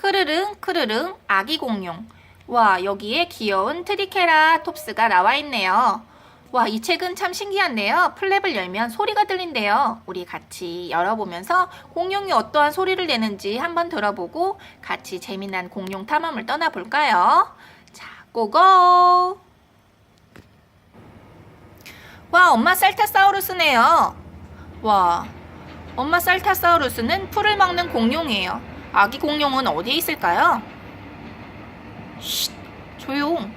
크르릉 크르릉 아기 공룡. 와, 여기에 귀여운 트리케라톱스가 나와 있네요. 와, 이 책은 참 신기한데요. 플랩을 열면 소리가 들린대요. 우리 같이 열어보면서 공룡이 어떠한 소리를 내는지 한번 들어보고 같이 재미난 공룡 탐험을 떠나볼까요? 자, 고고! 와, 엄마 살타사우루스네요. 와, 엄마 살타사우루스는 풀을 먹는 공룡이에요. 아기 공룡은 어디에 있을까요? 쉿, 조용.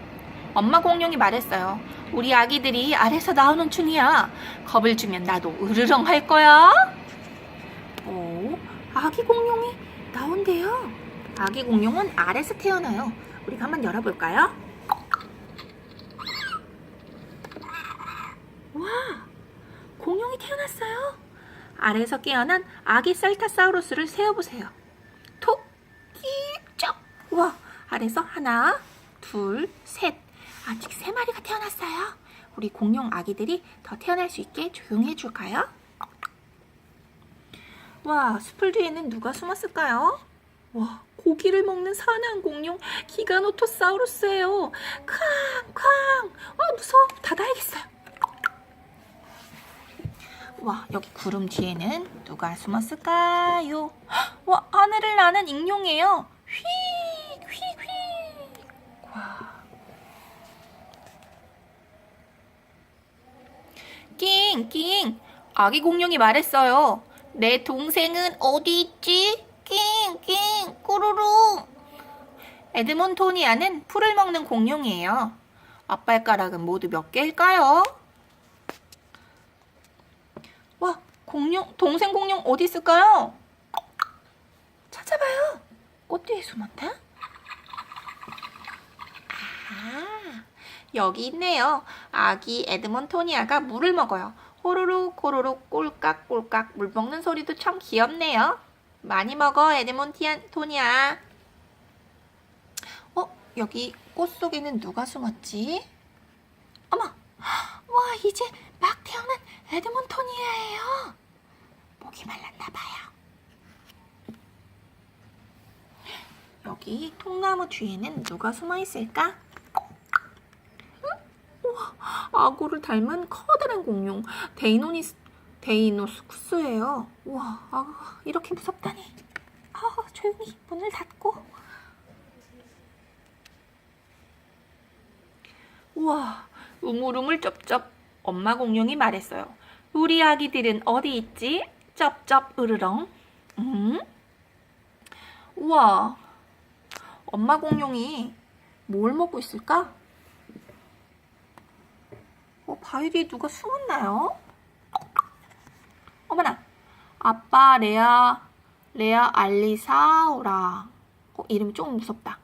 엄마 공룡이 말했어요. 우리 아기들이 아래서 나오는 중이야. 겁을 주면 나도 으르렁 할 거야. 오, 아기 공룡이 나온대요. 아기 공룡은 아래서 태어나요. 우리가 한번 열어볼까요? 와, 공룡이 태어났어요. 아래에서 깨어난 아기 셀타사우루스를 세어보세요. 아래서 하나, 둘, 셋. 아직 세 마리가 태어났어요. 우리 공룡 아기들이 더 태어날 수 있게 조용히 해줄까요? 와, 숲을 뒤에는 누가 숨었을까요? 와, 고기를 먹는 사나운 공룡 기가노토사우루스예요. 쾅, 쾅. 아, 무서워. 닫아야겠어요. 와, 여기 구름 뒤에는 누가 숨었을까요? 헉, 와, 하늘을 나는 익룡이에요. 와. 낑, 낑. 아기 공룡이 말했어요. 내 동생은 어디 있지? 낑, 낑, 꾸루루. 에드몬토니아는 풀을 먹는 공룡이에요. 앞발가락은 모두 몇 개일까요? 와, 공룡, 동생 공룡 어디 있을까요? 찾아봐요. 꽃 뒤에 숨었다? 아, 여기 있네요. 아기 에드몬토니아가 물을 먹어요. 호로록 호로록 꼴깍꼴깍 물 먹는 소리도 참 귀엽네요. 많이 먹어 에드몬토니아. 어, 여기 꽃 속에는 누가 숨었지? 어머, 와 이제 막 태어난 에드몬토니아예요. 목이 말랐나 봐요. 여기 통나무 뒤에는 누가 숨어 있을까? 악어를 닮은 커다란 공룡 데이노니스 데이노스쿠스예요. 우와, 아, 이렇게 무섭다니. 아, 조용히 문을 닫고. 우와, 우물우물 쩝쩝. 엄마 공룡이 말했어요. 우리 아기들은 어디 있지? 쩝쩝 으르렁. 음? 우와, 엄마 공룡이 뭘 먹고 있을까? 어, 바위 뒤에 누가 숨었나요? 어머나, 아빠 레아, 레아 알리사오라. 어, 이름이 좀 무섭다.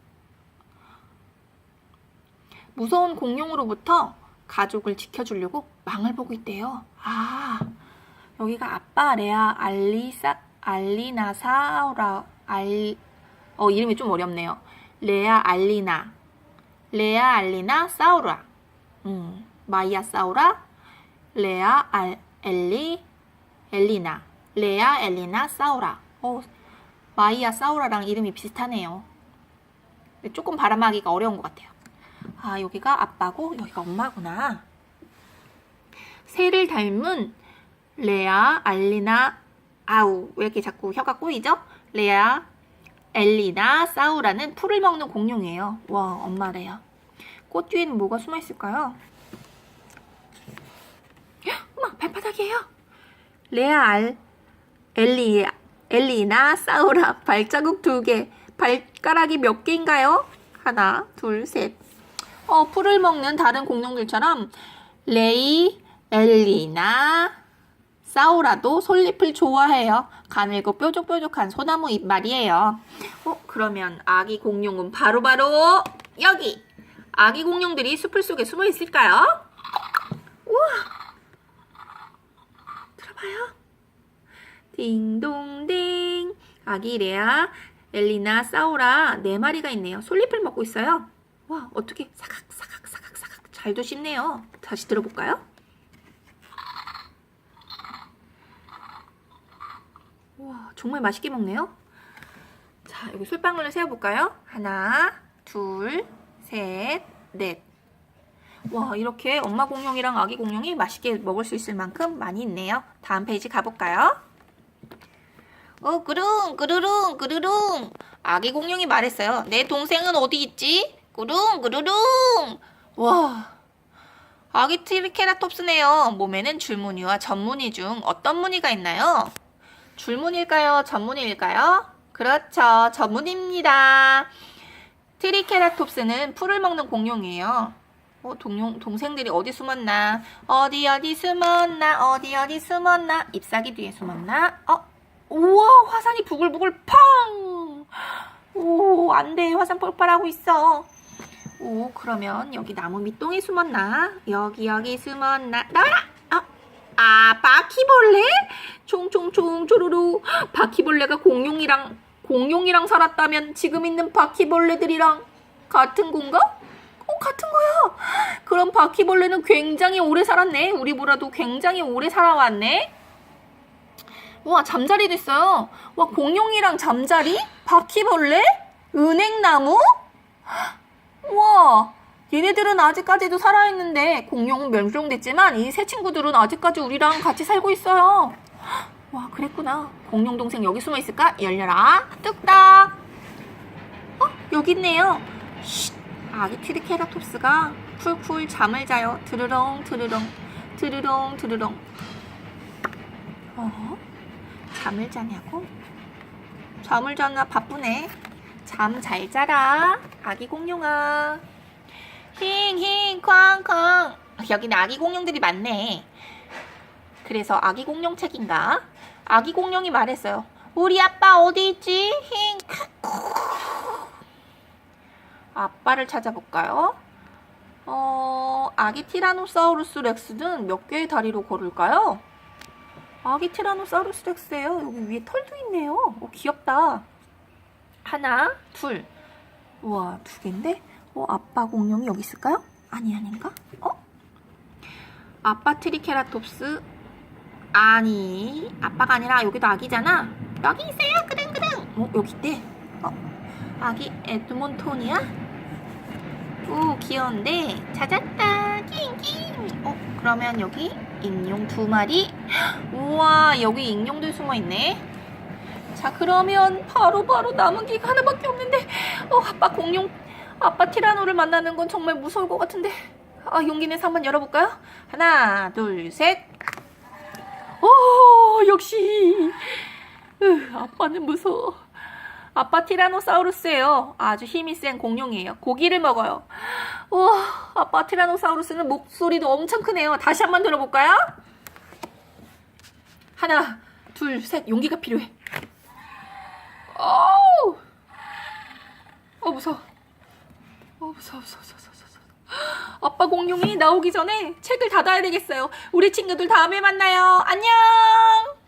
무서운 공룡으로부터 가족을 지켜주려고 망을 보고 있대요. 아, 여기가 아빠 레아 알리사, 알리나사오라, 알, 어, 이름이 좀 어렵네요. 레아 알리나, 레아 알리나 사우라. 음, 마이아 사우라, 레아 알, 엘리, 엘리나, 레아 엘리나 사우라. 어, 마이아 사우라랑 이름이 비슷하네요. 조금 발음하기가 어려운 것 같아요. 아, 여기가 아빠고 여기가 엄마구나. 새를 닮은 레아, 알리나, 아우. 왜 이렇게 자꾸 혀가 꼬이죠? 레아, 엘리나, 사우라는 풀을 먹는 공룡이에요. 와, 엄마래요. 꽃 뒤에는 뭐가 숨어 있을까요? 어머, 발바닥이에요. 레아, 알, 엘리, 엘리나, 사우라, 발자국 두 개. 발가락이 몇 개인가요? 하나, 둘, 셋. 어, 풀을 먹는 다른 공룡들처럼 레이, 엘리나, 사우라도 솔잎을 좋아해요. 가늘고 뾰족뾰족한 소나무 잎말이에요. 어, 그러면 아기 공룡은 바로바로 여기! 아기 공룡들이 숲을 속에 숨어 있을까요? 우와! 들어봐요. 딩동댕. 아기 레아, 엘리나, 사우라 네 마리가 있네요. 솔잎을 먹고 있어요. 와, 어떻게 사각 사각 사각 사각 잘도 씹네요. 다시 들어볼까요? 와, 정말 맛있게 먹네요. 자, 자, 여기 솔방울을 세어볼까요? 하나, 둘, 셋, 넷. 와, 이렇게 엄마 공룡이랑 아기 공룡이 맛있게 먹을 수 있을 만큼 많이 있네요. 다음 페이지 가볼까요? 어, 그릉, 그르릉, 그르릉. 아기 공룡이 말했어요. 내 동생은 어디 있지? 그릉, 그르릉. 와, 아기 트리케라톱스네요. 몸에는 줄무늬와 전무늬 중 어떤 무늬가 있나요? 줄무늬일까요? 전무늬일까요? 그렇죠. 전무늬입니다. 트리케라톱스는 풀을 먹는 공룡이에요. 어, 동용, 동생들이 어디 숨었나? 어디 어디 숨었나? 어디 어디 숨었나? 잎사귀 뒤에 숨었나? 어? 우와, 화산이 부글부글 팡! 오, 안 돼. 화산 폭발하고 있어. 오, 그러면 여기 나무 밑동에 숨었나? 여기 여기 숨었나? 나와라! 아, 아 바퀴벌레? 총총총 조루루. 바퀴벌레가 공룡이랑 공룡이랑 살았다면 지금 있는 바퀴벌레들이랑 같은 건가? 어, 같은 거야. 그럼 바퀴벌레는 굉장히 오래 살았네. 우리보다도 굉장히 오래 살아왔네. 와, 잠자리도 있어요. 와, 공룡이랑 잠자리? 바퀴벌레? 은행나무? 와, 얘네들은 아직까지도 살아있는데 공룡은 멸종됐지만 이새 친구들은 아직까지 우리랑 같이 살고 있어요. 와, 그랬구나. 공룡 동생 여기 숨어 있을까? 열려라. 뚝딱. 어, 여기 있네요. 쉿. 아기 트리케라톱스가 쿨쿨 잠을 자요. 드르렁 드르렁 드르렁 드르렁. 어? 잠을 자냐고? 잠을 자나 바쁘네. 잠 잘 자라. 아기 공룡아. 힝힝 쾅쾅. 여기는 아기 공룡들이 많네. 그래서 아기 공룡 책인가? 아기 공룡이 말했어요. 우리 아빠 어디 있지? 힝. 아빠를 찾아볼까요? 어, 아기 티라노사우루스 렉스는 몇 개의 다리로 걸을까요? 아기 티라노사우루스 렉스예요. 여기 위에 털도 있네요. 오, 귀엽다. 하나, 둘. 우와, 두 개인데? 어, 아빠 공룡이 여기 있을까요? 아니, 아닌가? 어? 아빠 트리케라톱스. 아니, 아빠가 아니라 여기도 아기잖아. 여기 있어요, 그릉그릉. 어, 여기 있대. 어, 아기 에드몬토니아? 오, 귀여운데. 찾았다. 낑낑. 어, 그러면 여기 익룡 두 마리. 우와, 여기 익룡들 숨어 있네. 자, 그러면 바로 바로 남은 게 하나밖에 없는데. 어, 아빠 공룡, 아빠 티라노를 만나는 건 정말 무서울 것 같은데. 아, 용기 내서 한번 열어볼까요? 하나, 둘, 셋. 오, 역시. 으, 아빠는 무서워. 아빠 티라노사우루스예요. 아주 힘이 센 공룡이에요. 고기를 먹어요. 우와, 아빠 티라노사우루스는 목소리도 엄청 크네요. 다시 한번 들어볼까요? 하나, 둘, 셋. 용기가 필요해. 어우! 어, 무서워. 어, 무서워, 무서워. 무서워. 아빠 공룡이 나오기 전에 책을 닫아야 되겠어요. 우리 친구들 다음에 만나요. 안녕!